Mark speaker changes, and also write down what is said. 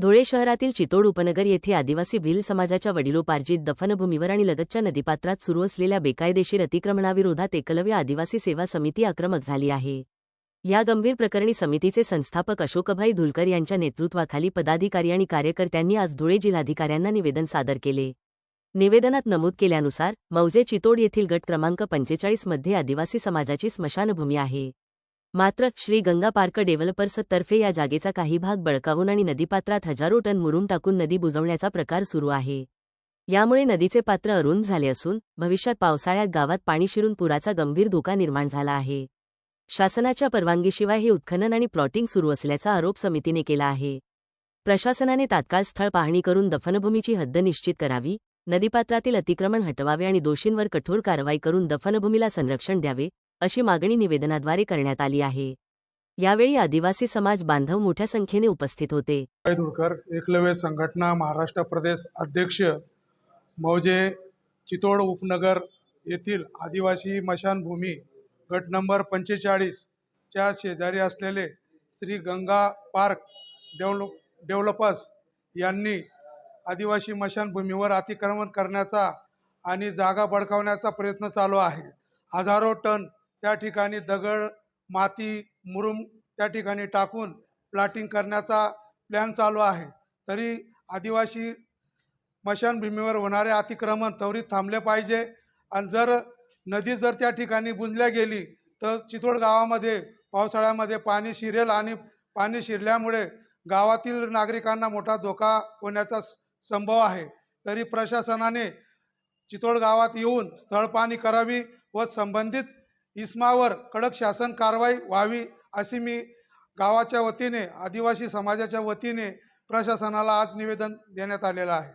Speaker 1: धुळे शहरातील चितोड उपनगर येथे आदिवासी भिल समाजाच्या वडिलोपार्जित दफनभूमीवर आणि लगतच्या नदीपात्रात सुरू असलेल्या बेकायदेशीर अतिक्रमणाविरोधात एकलव्य आदिवासी सेवा समिती आक्रमक झाली आहे. या गंभीर प्रकरणी समितीचे संस्थापक अशोकभाई धुलकर यांच्या नेतृत्वाखाली पदाधिकारी आणि कार्यकर्त्यांनी आज धुळे जिल्हाधिकाऱ्यांना निवेदन सादर केले. निवेदनात नमूद केल्यानुसार मौजे चितोड येथील गट क्रमांक पंचेचाळीसमध्ये आदिवासी समाजाची स्मशानभूमी आहे. मात्र श्री गंगा पार्क डेव्हलपर्स तर्फे या जागेचा काही भाग बळकावून आणि नदीपात्रात हजारो टन मुरुम टाकून नदी बुजवण्याचा प्रकार सुरू आहे. यामुळे नदीचे पात्र अरुंद झाले असून भविष्यात पावसाळ्यात गावात पाणी शिरून पुराचा गंभीर धोका निर्माण झाला आहे. शासनाच्या परवानगीशिवाय हे उत्खनन आणि प्लॉटिंग सुरू असल्याचा आरोप समितीने केला आहे. प्रशासनाने तात्काळ स्थळ पाहणी करून दफनभूमीची हद्द निश्चित करावी नदीपात्रातील अतिक्रमण हटवावे आणि दोषींवर कठोर कारवाई करून दफनभूमीला संरक्षण द्यावे अशी मागणी निवेदनाद्वारे करण्यात आली आहे. यावेळी आदिवासी समाज बांधव मोठ्या संख्येने उपस्थित होते.
Speaker 2: धुळकर एकलव्य संघटना महाराष्ट्र प्रदेश अध्यक्ष मौजे चितोड उपनगर येथील आदिवासी मशानभूमी गट नंबर पंचेचाळीसच्या शेजारी असलेले Shri Ganga park develop developers यांनी आदिवासी मशानभूमीवर अतिक्रमण करण्याचा आणि जागा बळकावण्याचा प्रयत्न चालू आहे. हजारो टन त्या ठिकाणी दगड माती मुरुम त्या ठिकाणी टाकून प्लॅटिंग करण्याचा प्लॅन चालू आहे. तरी आदिवासी स्मशानभूमीवर होणारे अतिक्रमण त्वरित थांबले पाहिजे. आणि जर नदी जर त्या ठिकाणी बुंजल्या गेली तर चितोड गावामध्ये पावसाळ्यामध्ये पाणी शिरेल आणि पाणी शिरल्यामुळे गावातील नागरिकांना मोठा धोका होण्याचा स- संभव आहे. तरी प्रशासनाने चितोड गावात येऊन स्थळपाणी करावी व संबंधित इस्मावर कडक शासन कारवाई व्हावी अशी मी गावाच्या वतीने आदिवासी समाजाच्या वतीने प्रशासनाला आज निवेदन देण्यात आलेलं आहे.